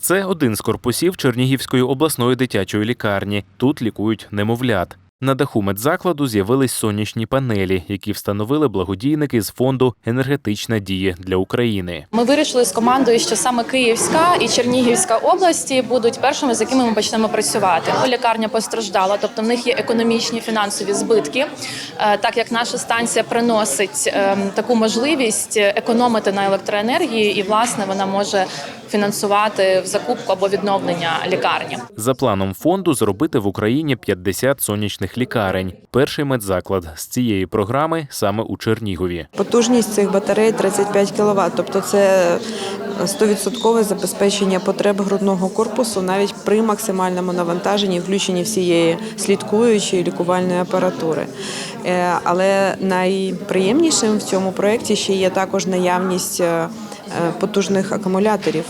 Це один з корпусів Чернігівської обласної дитячої лікарні. Тут лікують немовлят. На даху медзакладу з'явились сонячні панелі, які встановили благодійники з фонду Енергетична дія для України. Ми вирішили з командою, що саме Київська і Чернігівська області будуть першими, з якими ми почнемо працювати. Лікарня постраждала, тобто в них є економічні фінансові збитки, Е, так як наша станція приносить ем, таку можливість економити на електроенергії, і власне вона може фінансувати в закупку або відновлення лікарні. За планом фонду зробити в Україні 50 сонячних лікарень. Перший медзаклад з цієї програми саме у Чернігові. Потужність цих батарей 35 кВт, тобто це 100% забезпечення потреб грудного корпусу навіть при максимальному навантаженні, включенні всієї слідкуючої лікувальної апаратури. Е, Але найприємнішим в цьому проєкті ще є також наявність. Е, Потужних акумуляторів,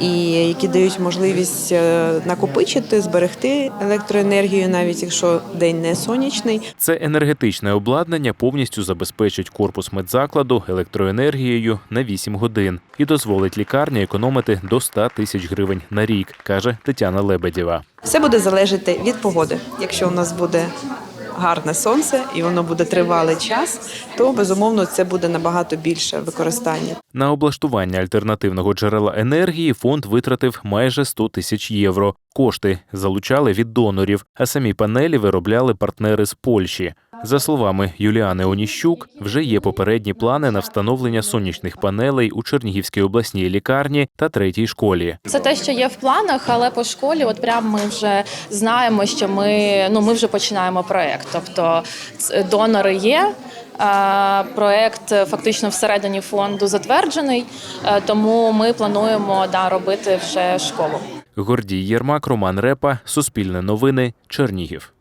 і які дають можливість е, накопичити, зберегти електроенергію, навіть якщо день не сонячний, Це енергетичне обладнання повністю забезпечить корпус медзакладу електроенергією на 8 годин і дозволить лікарні економити до 100 тисяч гривень на рік, каже Тетяна Лебедєва. Все буде залежати від погоди. Якщо у нас буде гарне сонце і воно буде тривалий час, то безумовно це буде набагато більше використання. На облаштування альтернативного джерела енергії фонд витратив майже 100 тисяч євро. Кошти залучали від донорів, а самі панелі виробляли партнери з Польщі. За словами Юліани Оніщук, вже є попередні плани на встановлення сонячних панелей у Чернігівській обласній лікарні та третій школі. Це те, що є в планах, але по школі, от прям ми вже знаємо, що ми ну ми вже починаємо проект. Тобто донори є. Проект фактично всередині фонду затверджений, е, тому ми плануємо да робити вже школу. Гордій Єрмак, Роман Репа, Суспільне новини, Чернігів.